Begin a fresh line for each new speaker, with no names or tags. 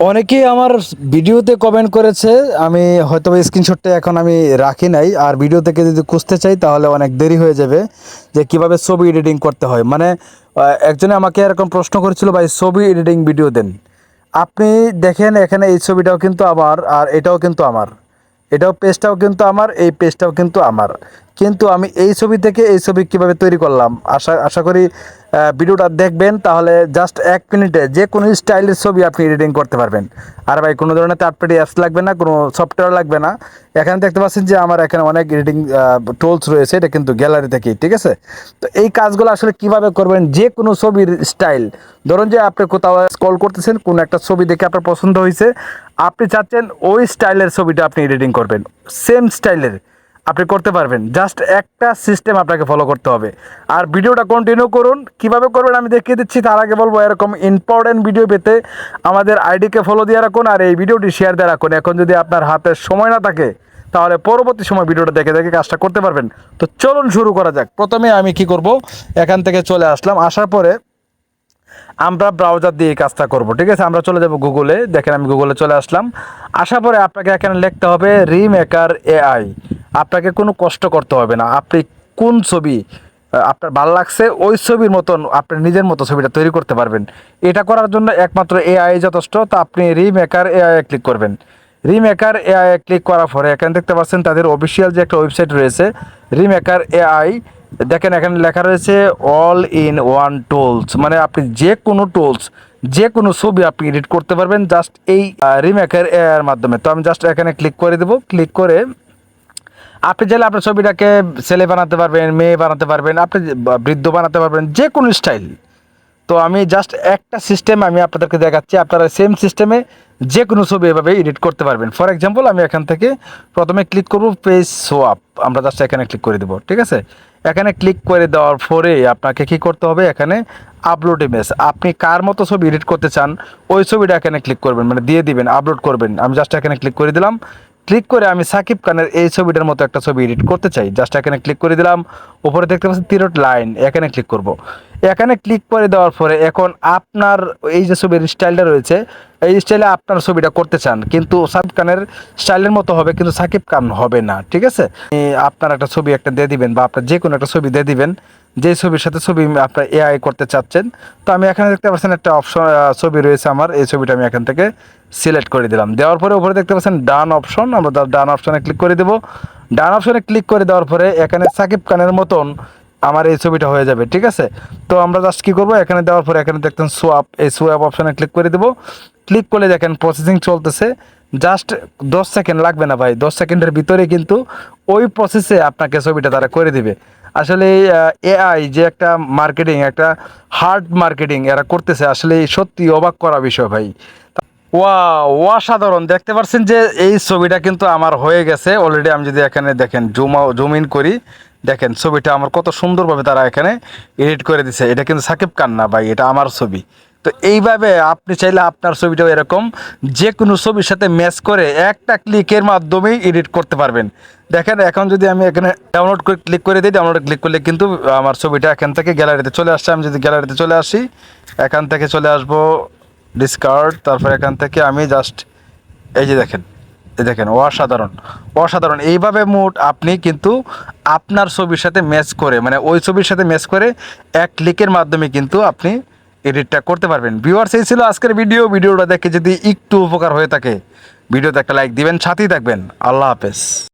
অনেকেই আমার ভিডিওতে কমেন্ট করেছে, আমি হয়তো স্ক্রিনশটটা এখন আমি রাখি নাই, আর ভিডিও থেকে যদি খুঁজতে চাই তাহলে অনেক দেরি হয়ে যাবে যে কীভাবে ছবি এডিটিং করতে হয়। মানে একজনে আমাকে এরকম প্রশ্ন করেছিল, ভাই, ছবি এডিটিং ভিডিও দেন। আপনি দেখেন, এখানে এই ছবিটাও কিন্তু আমার, আর এটাও কিন্তু আমার। এটাও পেজটাও কিন্তু আমার, এই পেজটাও কিন্তু আমার। কিন্তু আমি এই ছবি থেকে এই ছবি কীভাবে তৈরি করলাম? আশা আশা করি ভিডিওটা দেখবেন, তাহলে জাস্ট এক মিনিটে যে কোনো স্টাইলের ছবি আপনি এডিটিং করতে পারবেন। আর ভাই, কোনো ধরনের থার্ড পার্টি অ্যাপস লাগবে না, কোনো সফটওয়্যার লাগবে না। এখানে দেখতে পাচ্ছেন যে আমার এখানে অনেক এডিটিং টুলস রয়েছে, এটা কিন্তু গ্যালারি থেকেই, ঠিক আছে? তো এই কাজগুলো আসলে কীভাবে করবেন যে কোনো ছবির স্টাইল ধরুন যে আপনি কোথাও স্কল করতেছেন, কোনো একটা ছবি দেখে আপনার পছন্দ হয়েছে, আপনি চাচ্ছেন ওই স্টাইলের ছবিটা আপনি এডিটিং করবেন সেম স্টাইলের আপনি করতে পারবেন। জাস্ট একটা সিস্টেম আপনাকে ফলো করতে হবে। আর ভিডিওটা কন্টিনিউ করুন। কীভাবে করবেন আমি দেখিয়ে দিচ্ছি। তার আগে বলব, এরকম ইম্পর্টেন্ট ভিডিও পেতে আমাদের আইডিকে ফলো দিয়ে রাখুন আর এই ভিডিওটি শেয়ার দিয়ে রাখুন। এখন যদি আপনার হাতে সময় না থাকে, তাহলে পরবর্তী সময় ভিডিওটা দেখে দেখে কাজটা করতে পারবেন। তো চলুন শুরু করা যাক। প্রথমে আমি কি করব? এখান থেকে চলে আসলাম। আসার পরে আমরা ব্রাউজার দিয়ে এই কাজটা করব। ঠিক আছে? আমরা চলে যাব গুগলে দেখেন আমি গুগলে চলে আসলাম। আসার পরে আপনাকে এখানে লিখতে হবে রিমেকার এআই আপনাকে কোনো কষ্ট করতে হবে না। আপনি কোন ছবি আপনার ভালো লাগছে, ওই ছবির মতন আপনি নিজের মতো ছবিটা তৈরি করতে পারবেন। এটা করার জন্য একমাত্র এআই যথেষ্ট, তো আপনি রিমেকার এআই ক্লিক করবেন। রিমেকার এআই ক্লিক করার পরে এখানে দেখতে পাচ্ছেন তাদের অফিসিয়াল যে একটা ওয়েবসাইট রয়েছে রিমেকার এআই দেখেন এখানে লেখা রয়েছে অল ইন ওয়ান টুলস মানে আপনি যে কোনো টুলস যে কোনো ছবি আপনি এডিট করতে পারবেন জাস্ট এই রিমেকার এর মাধ্যমে। তো আমি জাস্ট এখানে ক্লিক করে দেবো। ক্লিক করে আপনি চাইলে আপনার ছবিটাকে ছেলে বানাতে পারবেন, মেয়ে বানাতে পারবেন, আপনি বৃদ্ধ বানাতে পারবেন যে কোনো স্টাইল তো আমি জাস্ট একটা সিস্টেম আমি আপনাদেরকে দেখাচ্ছি, আপনারা সেম সিস্টেমে যে কোনো ছবি এভাবে এডিট করতে পারবেন। ফর এক্সাম্পল আমি এখান থেকে প্রথমে ক্লিক করব পেজ সোয়াপ আমরা জাস্ট এখানে ক্লিক করে দেবো, ঠিক আছে? এখানে ক্লিক করে দেওয়ার পরে আপনাকে কি করতে হবে? এখানে আপলোড ইমেজ আপনি কার মতো ছবি এডিট করতে চান, ওই ছবিটা এখানে ক্লিক করবেন মানে দিয়ে দিবেন আপলোড করবেন। আমি জাস্ট এখানে ক্লিক করে দিলাম। ক্লিক করে আমি সাকিব খানের এই ছবিটার মতো একটা ছবি এডিট করতে চাই জাস্ট এখানে ক্লিক করে দিলাম উপরে দেখতে পাচ্ছি তিরোট লাইন, এখানে ক্লিক করব। এখানে ক্লিক করে দেওয়ার পরে এখন আপনার এই যে ছবির স্টাইলটা রয়েছে, এই স্টাইলে আপনার ছবিটা করতে চান, কিন্তু সাকিব খানের স্টাইলের মতো হবে, কিন্তু সাকিব খান হবে না, ঠিক আছে? আপনার একটা ছবি একটা দিয়ে দিবেন বা আপনার যে কোনো একটা ছবি দিয়ে দিবেন যে ছবির সাথে ছবি আপনার এআই করতে চাচ্ছেন। তো আমি এখানে দেখতে পাচ্ছেন একটা অপশন ছবি রয়েছে আমার, এই ছবিটা আমি এখান থেকে সিলেক্ট করে দিলাম। দেওয়ার পরে উপরে দেখতে পাচ্ছেন ডান অপশন আমরা ডান অপশনে ক্লিক করে দেবো। ডান অপশনে ক্লিক করে দেওয়ার পরে এখানে সাকিব খানের মতন আমার এই ছবিটা হয়ে যাবে, ঠিক আছে? তো আমরা জাস্ট কী করব? এখানে দেওয়ার পরে এখানে দেখতেন সোয়াপ এই সোয়াপ অপশানে ক্লিক করে দেবো। ক্লিক করলে দেখেন প্রসেসিং চলতেছে। জাস্ট দশ সেকেন্ড লাগবে না ভাই, দশ সেকেন্ডের ভিতরে কিন্তু ওই প্রসেসে আপনাকে ছবিটা তারা করে দিবে। আসলে এআই যে একটা মার্কেটিং একটা হার্ড মার্কেটিং এরা করতেছে, আসলে সত্যি অবাক করা বিষয় ভাই। ওয়া অসাধারণ। দেখতে পাচ্ছেন যে এই ছবিটা কিন্তু আমার হয়ে গেছে। অলরেডি আমি যদি এখানে দেখেন জুম জুম ইন করি দেখেন, ছবিটা আমার কত সুন্দরভাবে তারা এখানে এডিট করে দিছে। এটা কিন্তু সাকিব খান না ভাই, এটা আমার ছবি। তো এইভাবে আপনি চাইলে আপনার ছবিটাও এরকম যে কোনো ছবির সাথে ম্যাচ করে একটা ক্লিকের মাধ্যমেই এডিট করতে পারবেন। দেখেন, এখন যদি আমি এখানে ডাউনলোড করে ক্লিক করে দিই ডাউনলোড ক্লিক করলে কিন্তু আমার ছবিটা এখান থেকে গ্যালারিতে চলে আসছে। আমি যদি গ্যালারিতে চলে আসি, এখান থেকে চলে আসব ডিসকার্ড তারপর এখান থেকে আমি জাস্ট এই যে দেখেন দেখেন, অসাধারণ। অসাধারণ। এইভাবে মোট আপনি কিন্তু আপনার ছবির সাথে ম্যাচ করে মানে ওই ছবির সাথে ম্যাচ করে এক ক্লিকের মাধ্যমে কিন্তু আপনি এডিটটা করতে পারবেন। ভিউয়ার্স এই ছিল আজকের ভিডিও ভিডিওটা দেখে যদি একটু উপকার হয়ে থাকে ভিডিওতে একটা লাইক দিবেন, সাথেই থাকবেন। আল্লাহ হাফেজ।